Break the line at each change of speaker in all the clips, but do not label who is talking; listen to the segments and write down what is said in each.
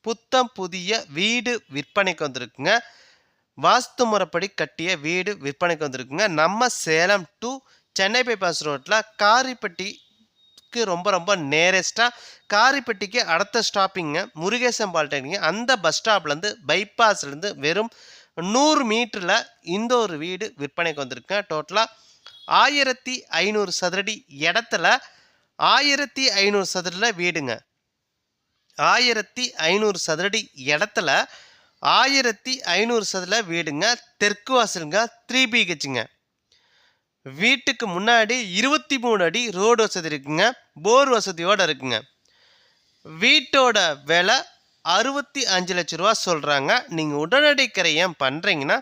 புத்தம் புதிய வீடு விற்பனைக்கு வந்திருக்குங்க. வாஸ்து முறைப்படி கட்டிய வீடு விற்பனைக்கு வந்திருக்குங்க. நம்ம சேலம் டு சென்னை பைபாஸ் ரோட்டில் காரிப்பட்டிக்கு ரொம்ப ரொம்ப நேரஸ்ட்டாக காரிப்பட்டிக்கு அடுத்த ஸ்டாப்பிங்க முருகேசன் பாலிடெக்னிக் அந்த பஸ் ஸ்டாப்லேருந்து பைபாஸ்லேருந்து வெறும் நூறு மீட்டரில் இந்த ஒரு வீடு விற்பனைக்கு வந்திருக்குங்க. டோட்டலாக ஆயிரத்தி ஐநூறு சதுரடி இடத்துல ஆயிரத்தி ஐநூறு சதுரடியில் வீடுங்க. ஆயிரத்தி ஐநூறு சதுரடி இடத்துல ஆயிரத்தி ஐநூறு சதுர வீடுங்க தெற்கு வாசலுங்க த்ரீ பிஹெச்சுங்க வீட்டுக்கு முன்னாடி இருபத்தி மூணு அடி ரோடு வசதி இருக்குங்க போர் வசதியோடு இருக்குங்க. வீட்டோட விலை அறுபத்தி அஞ்சு லட்ச ரூபா சொல்கிறாங்க நீங்கள் உடனடி கிரையம் பண்ணுறீங்கன்னா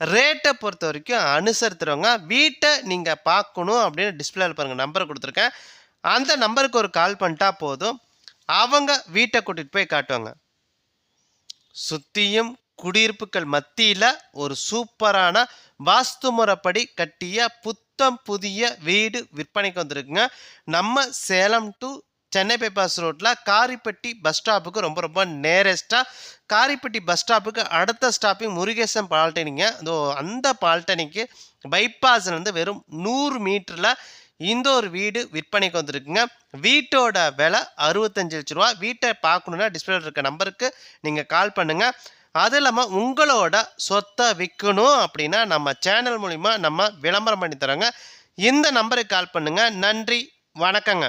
ரேட்டை பொறுத்த வரைக்கும் அனுசரித்துறவங்க வீட்டை நீங்கள் பார்க்கணும் அப்படின்னு டிஸ்பிளேல பாருங்கள் நம்பர் கொடுத்துருக்கேன். அந்த நம்பருக்கு ஒரு கால் பண்ணிட்டா போதும். அவங்க வீட்டை கூட்டிகிட்டு போய் காட்டுவாங்க. சுற்றியும் குடியிருப்புகள் மத்தியில் ஒரு சூப்பரான வாஸ்து முறைப்படி கட்டிய புத்தம் புதிய வீடு விற்பனைக்கு வந்திருக்குங்க. நம்ம சேலம் டு சென்னை பைபாஸ் ரோட்டில் காரிப்பட்டி பஸ் ஸ்டாப்புக்கு ரொம்ப ரொம்ப நேரஸ்ட்டாக காரிப்பட்டி பஸ் ஸ்டாப்புக்கு அடுத்த ஸ்டாப்பிங் முருகேசன் பால்டனிங்க அதோ அந்த பால்டனிக்கு பைபாஸ்லேருந்து வெறும் நூறு மீட்டரில் இந்த ஒரு வீடு விற்பனைக்கு வந்திருக்குங்க. வீட்டோட விலை அறுபத்தஞ்சு லட்ச ரூபா வீட்டை பார்க்கணுன்னா டிஸ்பிளே இருக்க நம்பருக்கு நீங்கள் கால் பண்ணுங்கள் அது இல்லாமல் உங்களோட சொத்தை விற்கணும் அப்படின்னா நம்ம சேனல் மூலிமா நம்ம விளம்பரம் பண்ணி தரோங்க. இந்த நம்பருக்கு கால் பண்ணுங்கள் நன்றி. வணக்கங்க.